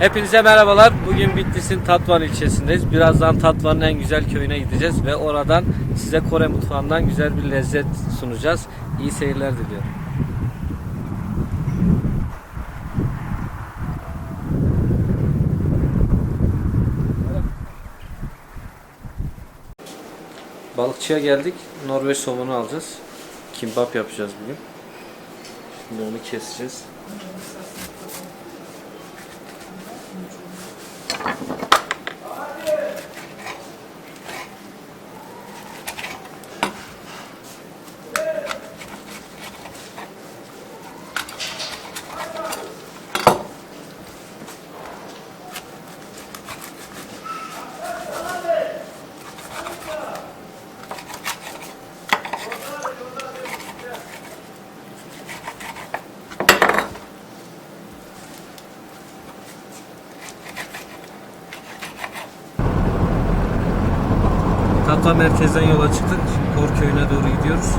Hepinize merhabalar. Bugün Bitlis'in Tatvan ilçesindeyiz. Birazdan Tatvan'ın en güzel köyüne gideceğiz ve oradan size Kore mutfağından güzel bir lezzet sunacağız. İyi seyirler diliyorum. Balıkçıya geldik. Norveç somonu alacağız. Kimbap yapacağız bugün. Şimdi onu keseceğiz. Tatva merkezden yola çıktık. Kor köyüne doğru gidiyoruz.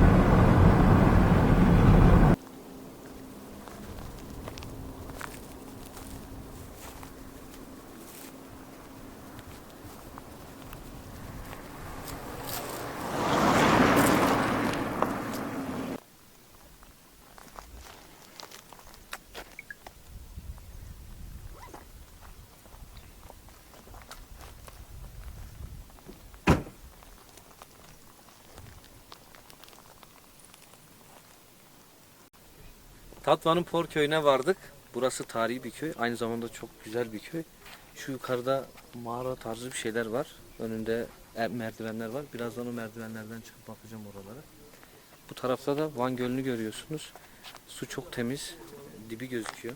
Tatvan'ın Por köyüne vardık. Burası tarihi bir köy. Aynı zamanda çok güzel bir köy. Şu yukarıda mağara tarzı bir şeyler var. Önünde e, merdivenler var. Birazdan o merdivenlerden çıkıp bakacağım oralara. Bu tarafta da Van Gölü'nü görüyorsunuz. Su çok temiz. Dibi gözüküyor.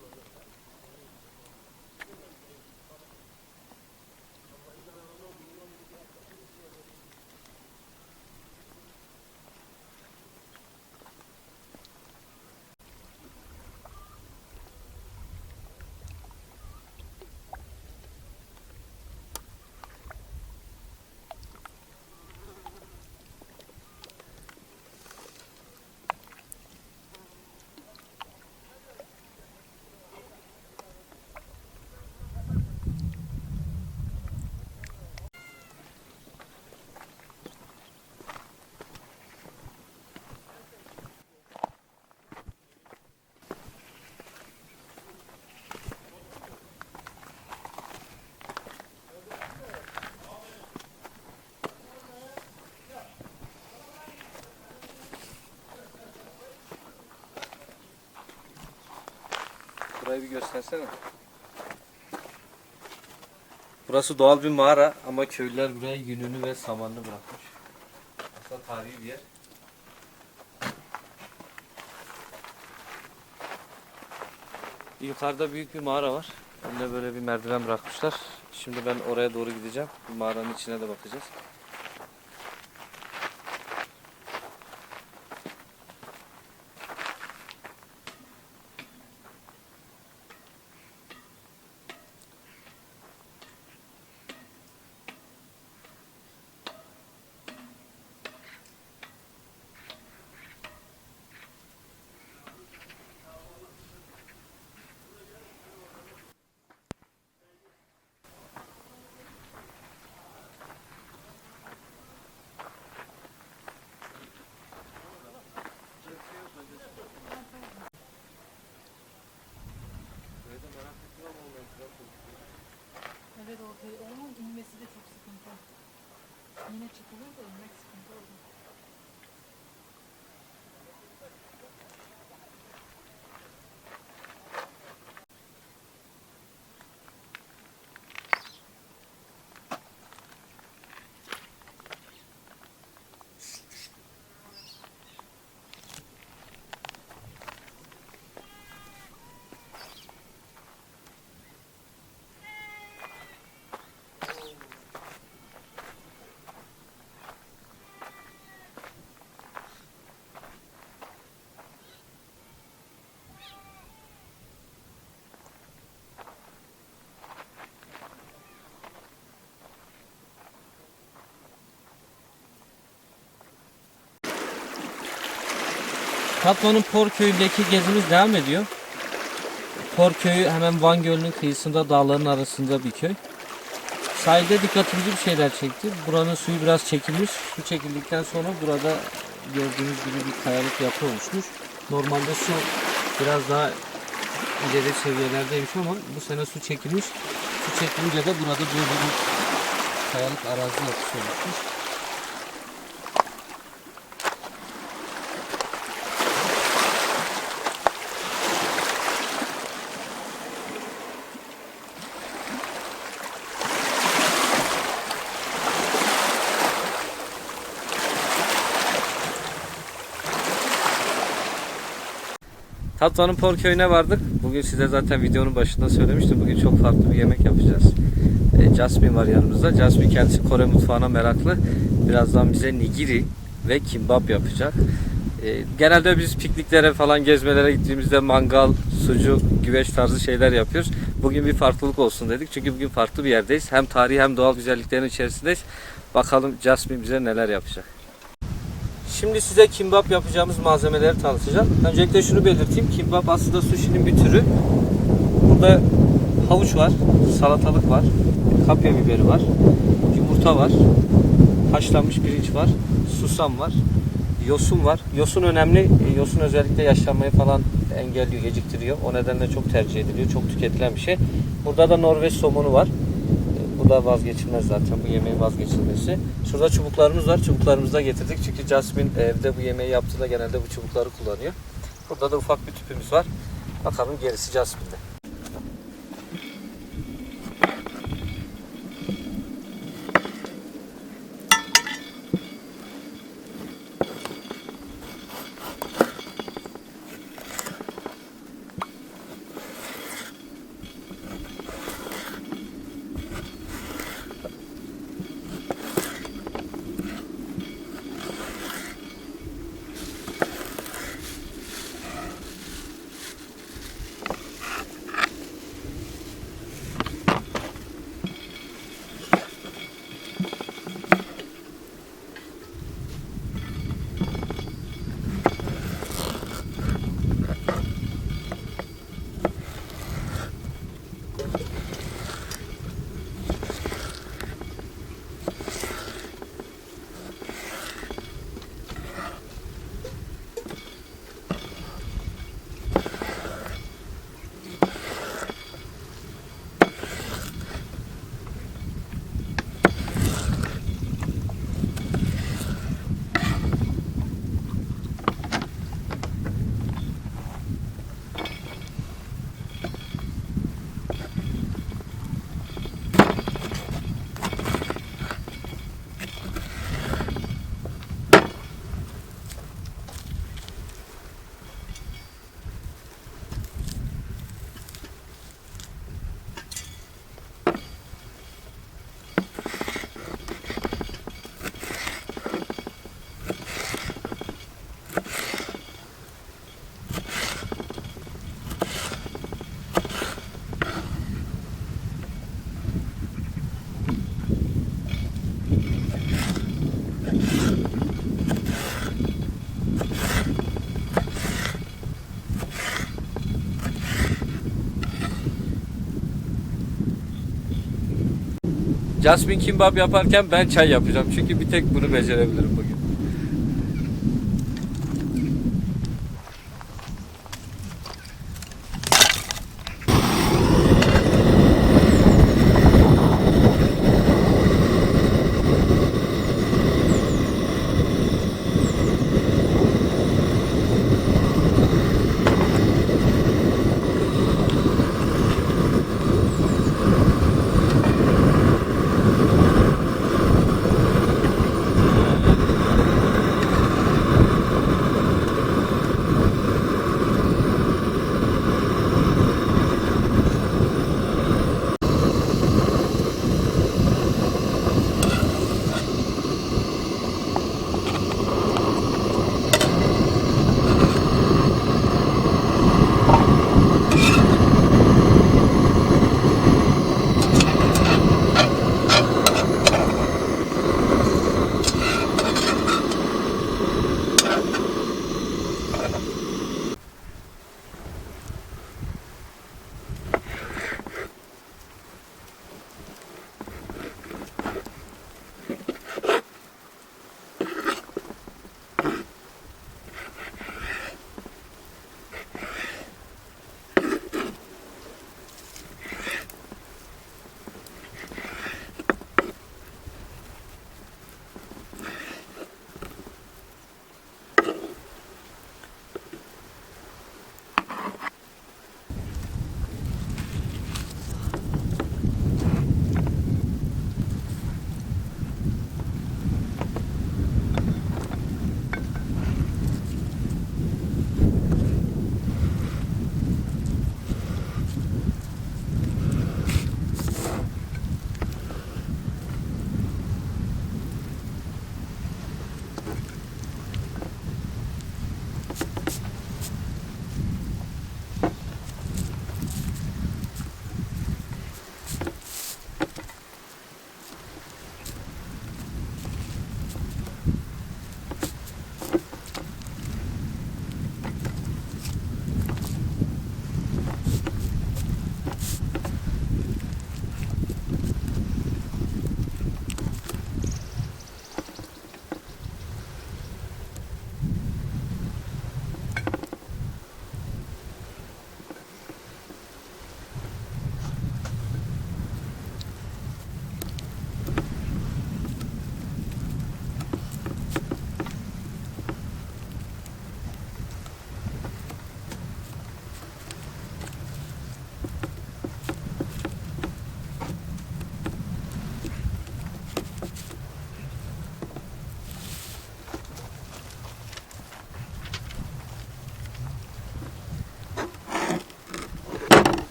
Burayı bir göstersene. Burası doğal bir mağara ama köylüler buraya yününü ve samanını bırakmış. Aslında tarihi bir yer. Yukarıda büyük bir mağara var. Önüne böyle bir merdiven bırakmışlar. Şimdi ben oraya doğru gideceğim. Bu mağaranın içine de bakacağız. Evet ortaya ama inmesi de çok sıkıntı. Yine çıkılır da Tatvan'ın Por köyündeki gezimiz devam ediyor. Por köyü hemen Van Gölü'nün kıyısında dağların arasında bir köy. Sahilde dikkatimizi bir şeyler çekti. Buranın suyu biraz çekilmiş. Su çekildikten sonra burada gördüğünüz gibi bir kayalık yapı oluşmuş. Normalde su biraz daha ileri seviyelerdeymiş ama bu sene su çekilmiş. Su çekilince de burada böyle bir kayalık arazi yapısı oluşmuş. Tatvan'ın Por köyüne vardık. Bugün size zaten videonun başında söylemiştim. Bugün çok farklı bir yemek yapacağız. E, Jasmine var yanımızda. Jasmine kendisi Kore mutfağına meraklı. Birazdan bize nigiri ve kimbap yapacak. E, genelde biz pikniklere falan gezmelere gittiğimizde mangal, sucuk, güveç tarzı şeyler yapıyoruz. Bugün bir farklılık olsun dedik. Çünkü bugün farklı bir yerdeyiz. Hem tarihi hem doğal güzelliklerin içerisindeyiz. Bakalım Jasmine bize neler yapacak. Şimdi size kimbap yapacağımız malzemeleri tanıtacağım. Öncelikle şunu belirteyim. Kimbap aslında sushi'nin bir türü. Burada havuç var, salatalık var, kapya biberi var, yumurta var, haşlanmış pirinç var, susam var, yosun var. Yosun önemli. E, Yosun özellikle yaşlanmayı falan engelliyor, geciktiriyor. O nedenle çok tercih ediliyor. Çok tüketilen bir şey. Burada da Norveç somonu var. Da vazgeçilmez zaten bu yemeğin vazgeçilmesi. Şurada çubuklarımız var. Çubuklarımızı da getirdik. Çünkü Jasmine evde bu yemeği yaptığında genelde bu çubukları kullanıyor. Burada da ufak bir tüpümüz var. Bakalım gerisi Jasmine'de. Jasmine kimbap yaparken ben çay yapacağım. Çünkü bir tek bunu becerebilirim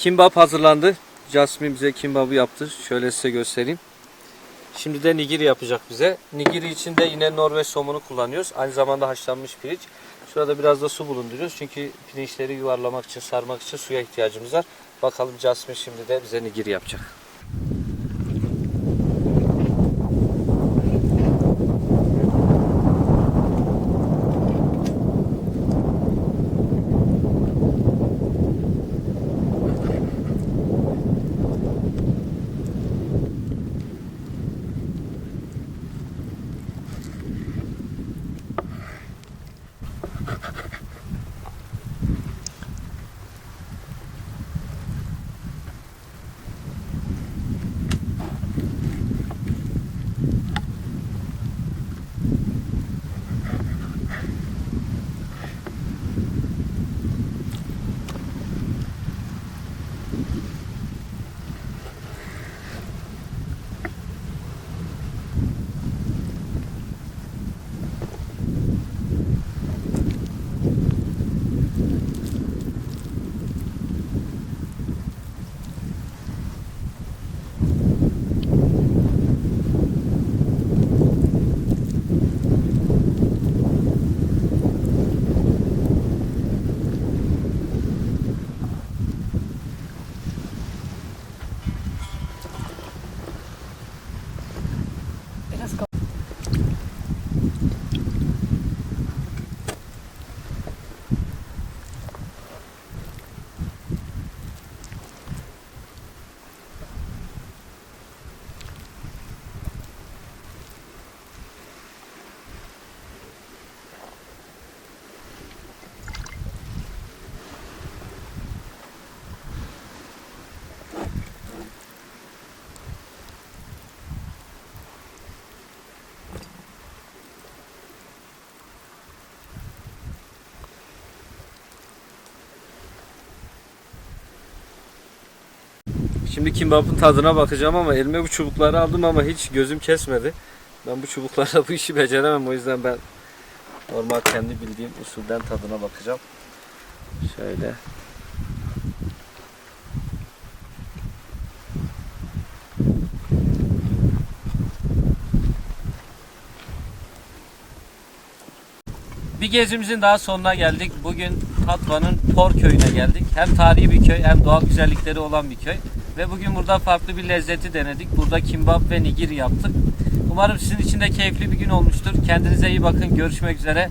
Kimbap hazırlandı. Jasmine bize kimbabı yaptı. Şöyle size göstereyim. Şimdi de nigiri yapacak bize. Nigiri için de yine Norveç somunu kullanıyoruz. Aynı zamanda haşlanmış pirinç. Şurada biraz da su bulunduruyoruz. Çünkü pirinçleri yuvarlamak için, sarmak için suya ihtiyacımız var. Bakalım Jasmine şimdi de bize nigiri yapacak. Şimdi kimbapın tadına bakacağım ama elime bu çubukları aldım ama hiç gözüm kesmedi. Ben bu çubuklarla bu işi beceremem o yüzden ben normal kendi bildiğim usulden tadına bakacağım. Şöyle. Bir gezimizin daha sonuna geldik. Bugün Tatva'nın Por köyüne geldik. Hem tarihi bir köy hem doğal güzellikleri olan bir köy. Ve bugün burada farklı bir lezzeti denedik. Burada kimbap ve nigiri yaptık. Umarım sizin için de keyifli bir gün olmuştur. Kendinize iyi bakın. Görüşmek üzere.